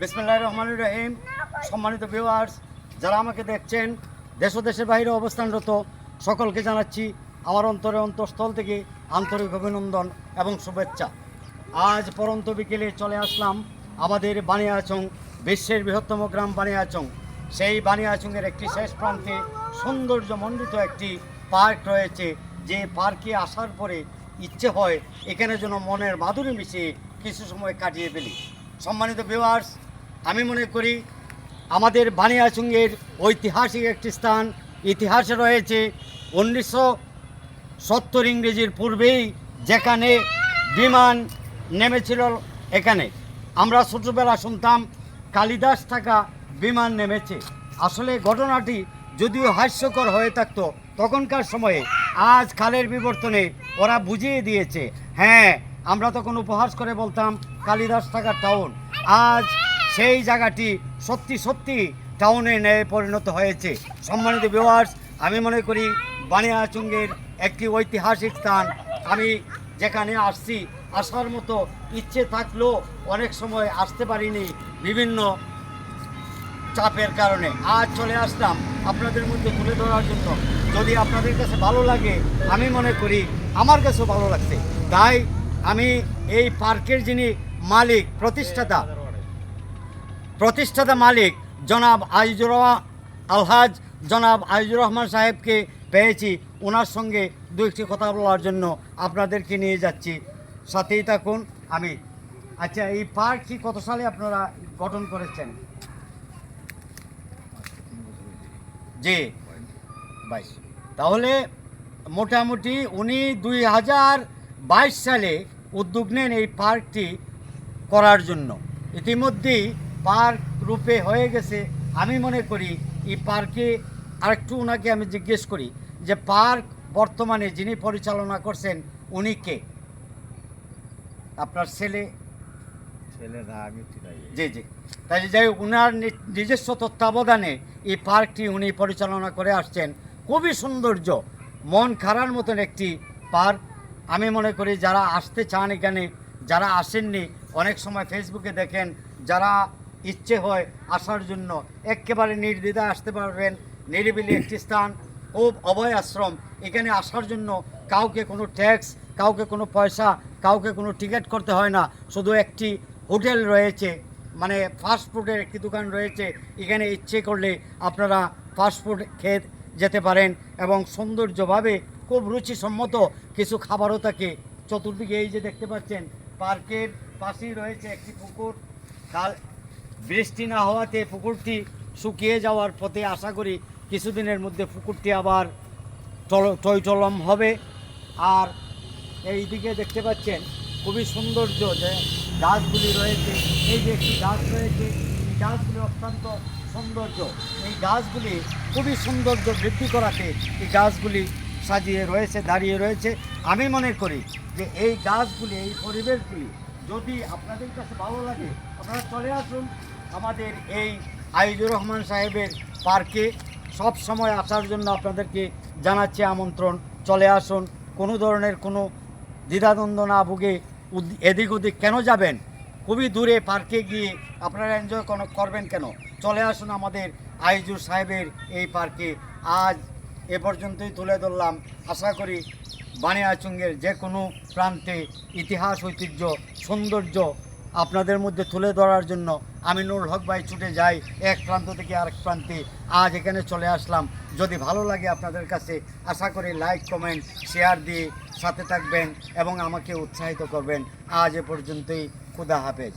বিসমুল্লাহ রহমান রহিম। সম্মানিত ভিউয়ার্স যারা আমাকে দেখছেন, দেশ ও দেশের বাইরে অবস্থানরত, সকলকে জানাচ্ছি আমার অন্তরে অন্তঃস্থল থেকে আন্তরিক অভিনন্দন এবং শুভেচ্ছা। আজ পরন্ত বিকেলে চলে আসলাম আমাদের বানিয়াচং, বিশ্বের বৃহত্তম গ্রাম বানিয়াচং। সেই বানিয়াচংয়ের একটি শেষ প্রান্তে সৌন্দর্যমণ্ডিত একটি পার্ক রয়েছে, যে পার্কে আসার পরে ইচ্ছে হয় এখানে যেন মনের মাধুরী মিশিয়ে কিছু সময় কাটিয়ে ফেলি। সম্মানিত ভিউয়ার্স মনে করি আমাদের বানিয়াচুঙ্গের ঐতিহাসিক একটি স্থান, ইতিহাসে রয়েছে উনিশশো সত্তর ইংরেজির পূর্বেই যেখানে বিমান নেমেছিল এখানে। আমরা ছোটোবেলা শুনতাম, কালিদাস থাকা বিমান নেমেছে। আসলে ঘটনাটি যদিও হাস্যকর হয়ে থাকতো, তখনকার সময়ে আজ কালের বিবর্তনে ওরা বুঝিয়ে দিয়েছে হ্যাঁ আমরা তখন উপহাস করে বলতাম, কালিদাস থাকা টাউন আজ সেই জায়গাটি সত্যি সত্যি টাউনে ন্যায় পরিণত হয়েছে। সম্মানিত ভিউয়ার্স আমি মনে করি বানিয়াচুঙ্গের একটি ঐতিহাসিক স্থান। আমি যেখানে আসছি, আসার মতো ইচ্ছে থাকলেও অনেক সময় আসতে পারিনি বিভিন্ন চাপের কারণে। আজ চলে আসলাম আপনাদের মধ্যে তুলে ধরার জন্য। যদি আপনাদের কাছে ভালো লাগে, আমি মনে করি আমার কাছেও ভালো লাগছে। তাই আমি এই পার্কের যিনি মালিক, প্রতিষ্ঠাতা প্রতিষ্ঠাতা মালিক জনাব আইজুর আলহাজ জনাব আইজুর রহমান সাহেবকে পেয়েছি ওনার সঙ্গে দু একটি কথা বলার জন্য আপনাদেরকে নিয়ে যাচ্ছি। সাথেই থাকুন, আমি আচ্ছা এই পার্কটি কত সালে আপনারা গঠন করেছেন? জি। বাইশ। তাহলে মোটামুটি উনি দুই হাজার বাইশ সালে উদ্যোগ নেন এই পার্কটি করার জন্য। ইতিমধ্যেই পার্ক রূপে হয়ে গেছে। আমি মনে করি এই পার্কে আরেকটু ওনাকে আমি জিজ্ঞেস করি যে পার্ক বর্তমানে যিনি পরিচালনা করছেন উনি কে? আপনার ছেলে? আমি জি জি। তাই যাই হোক, উনার নিজস্ব তত্ত্বাবধানে এই পার্কটি উনি পরিচালনা করে আসছেন। খুবই সৌন্দর্য মন খারার মতন একটি পার্ক। আমি মনে করি যারা আসতে চান এখানে যারা আসেননি অনেক সময় ফেসবুকে দেখেন যারা ইচ্ছে হয় আসার জন্য। একেবারে নির্দ্বিধায় আসতে পারবেন, নিরিবিলি একটি স্থান, খুব অভয় আশ্রম। এখানে আসার জন্য কাউকে কোনো ট্যাক্স, কাউকে কোনো পয়সা, কাউকে কোনো টিকিট করতে হয় না। শুধু একটি হোটেল রয়েছে মানে ফাস্ট ফুডের একটি দোকান রয়েছে। এখানে ইচ্ছে করলে আপনারা ফাস্ট ফুড খেয়ে যেতে পারেন এবং সৌন্দর্যভাবে খুব রুচিসম্মত কিছু খাবারও থাকে। চতুর্দিকে এই যে দেখতে পাচ্ছেন, পার্কের পাশেই রয়েছে একটি পুকুর। কাল বৃষ্টি না হওয়াতে পুকুরটি শুকিয়ে যাওয়ার পথে আশা করি কিছুদিনের মধ্যে পুকুরটি আবার টল- টইটলম হবে। আর এই দিকে দেখতে পাচ্ছেন, খুবই সৌন্দর্য যে গাছগুলি রয়েছে। এই যে একটি গাছ রয়েছে, এই গাছগুলি অত্যন্ত সৌন্দর্য। এই গাছগুলি খুবই সৌন্দর্য বৃদ্ধি করাতে এই গাছগুলি সাজিয়ে রয়েছে, দাঁড়িয়ে রয়েছে। আমি মনে করি যে এই গাছগুলি, এই পরিবেশগুলি যদি আপনাদের কাছে ভালো লাগে, আপনারা চলে আসুন আমাদের এই আইজুর রহমান সাহেবের পার্কে। সব সময় আসার জন্য আপনাদেরকে জানাচ্ছি আমন্ত্রণ। চলে আসুন, কোনো ধরনের কোনো দ্বিধাদ্বন্দ্ব না ভুগে এদিক ওদিক কেন যাবেন? খুবই দূরে পার্কে গিয়ে আপনারা এনজয় করবেন কেন? চলে আসুন আমাদের আইজুর সাহেবের এই পার্কে। আজ এ পর্যন্তই তুলে ধরলাম। আশা করি বানিয়াচুঙ্গের যে কোনো প্রান্তে ইতিহাস, ঐতিহ্য, সৌন্দর্য আপনাদের মধ্যে তুলে ধরার জন্য আমি নুরুল হক ভাই ছুটে যাই এক প্রান্ত থেকে আরেক প্রান্তে। আজ এখানে চলে আসলাম। যদি ভালো লাগে আপনাদের কাছে, আশা করি লাইক, কমেন্ট, শেয়ার দিয়ে সাথে থাকবেন এবং আমাকে উৎসাহিত করবেন। আজ এ পর্যন্তই। খুদা হাফেজ।